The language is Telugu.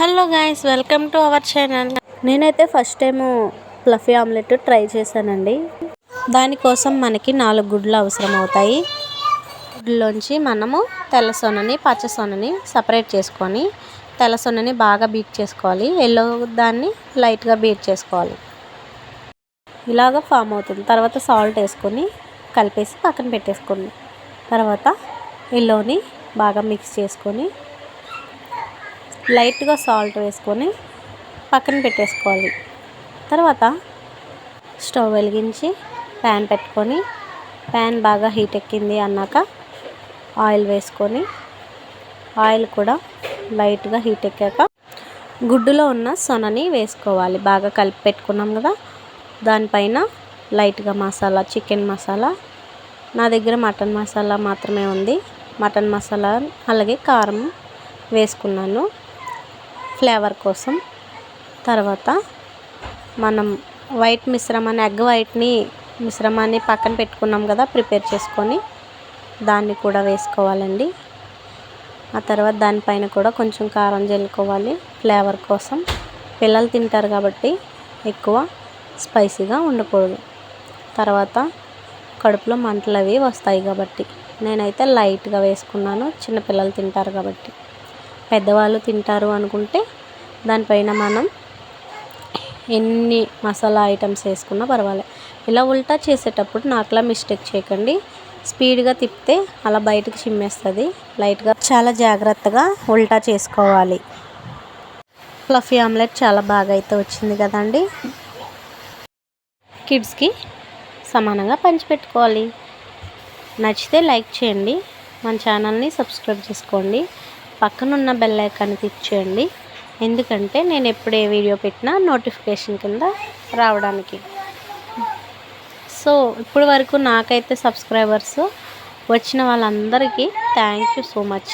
Hello guys welcome to our channel. నేనైతే first time fluffy omelette try చేశానండి. దానికోసం మనకి నాలుగు గుడ్లు అవసరం అవుతాయి గుడ్లోంచి మనము తెల్ల సొనని పచ్చ సొనని సపరేట్ చేసుకొని తెల్ల సొనని బాగా బీట్ చేసుకోవాలి. ఎల్లో దాన్ని లైట్గా బీట్ చేసుకోవాలి. ఇలాగ ఫామ్ అవుతుంది. తర్వాత సాల్ట్ వేసుకొని కలిపేసి పక్కన పెట్టేసుకోండి. తర్వాత ఎల్లోని బాగా మిక్స్ చేసుకొని లైట్గా సాల్ట్ వేసుకొని పక్కన పెట్టేసుకోవాలి. తర్వాత స్టవ్ వెలిగించి ప్యాన్ పెట్టుకొని ప్యాన్ బాగా హీట్ ఎక్కింది అన్నాక ఆయిల్ వేసుకొని ఆయిల్ కూడా లైట్గా హీట్ ఎక్కాక గుడ్డులో ఉన్న సొనని వేసుకోవాలి. బాగా కలిపి పెట్టుకున్నాం కదా దానిపైన లైట్గా మసాలా చికెన్ మసాలా. నా దగ్గర మటన్ మసాలా మాత్రమే ఉంది. మటన్ మసాలా అలాగే కారం వేసుకున్నాను. ఫ్లేవర్ కోసం తర్వాత మనం వైట్ మిశ్రమాన్ని ఎగ్ వైట్ని మిశ్రమాన్ని పక్కన పెట్టుకున్నాం కదా ప్రిపేర్ చేసుకొని దాన్ని కూడా వేసుకోవాలండి. ఆ తర్వాత దానిపైన కూడా కొంచెం కారం జల్లుకోవాలి ఫ్లేవర్ కోసం. పిల్లలు తింటారు కాబట్టి ఎక్కువ స్పైసీగా ఉండకూడదు. తర్వాత కడుపులో మంటలు అవి వస్తాయి కాబట్టి. నేనైతే లైట్గా వేసుకున్నాను చిన్నపిల్లలు తింటారు కాబట్టి. పెద్దవాళ్ళు తింటారు అనుకుంటే దానిపైన మనం ఎన్ని మసాలా ఐటమ్స్ వేసుకున్నా పర్వాలేదు ఇలా ఉల్టా చేసేటప్పుడు నాకులా మిస్టేక్ చేయకండి. స్పీడ్గా తిప్పితే అలా బయటకు చిమ్మేస్తుంది. లైట్గా చాలా జాగ్రత్తగా ఉల్టా చేసుకోవాలి. ఫ్లఫీ ఆమ్లెట్ చాలా బాగా అయితే వచ్చింది కదండి. కిడ్స్కి సమానంగా పంచిపెట్టుకోవాలి నచ్చితే లైక్ చేయండి. మన ఛానల్ని సబ్స్క్రైబ్ చేసుకోండి. పక్కనున్న బెల్ ఐకాన్ క్లిక్ చేయండి ఎందుకంటే నేను ఎప్పుడు ఏ వీడియో పెట్టినా నోటిఫికేషన్ కింద రావడానికి. సో ఇప్పటి వరకు నాకైతే సబ్స్క్రైబర్స్ వచ్చిన వాళ్ళందరికీ థ్యాంక్ యూ సో మచ్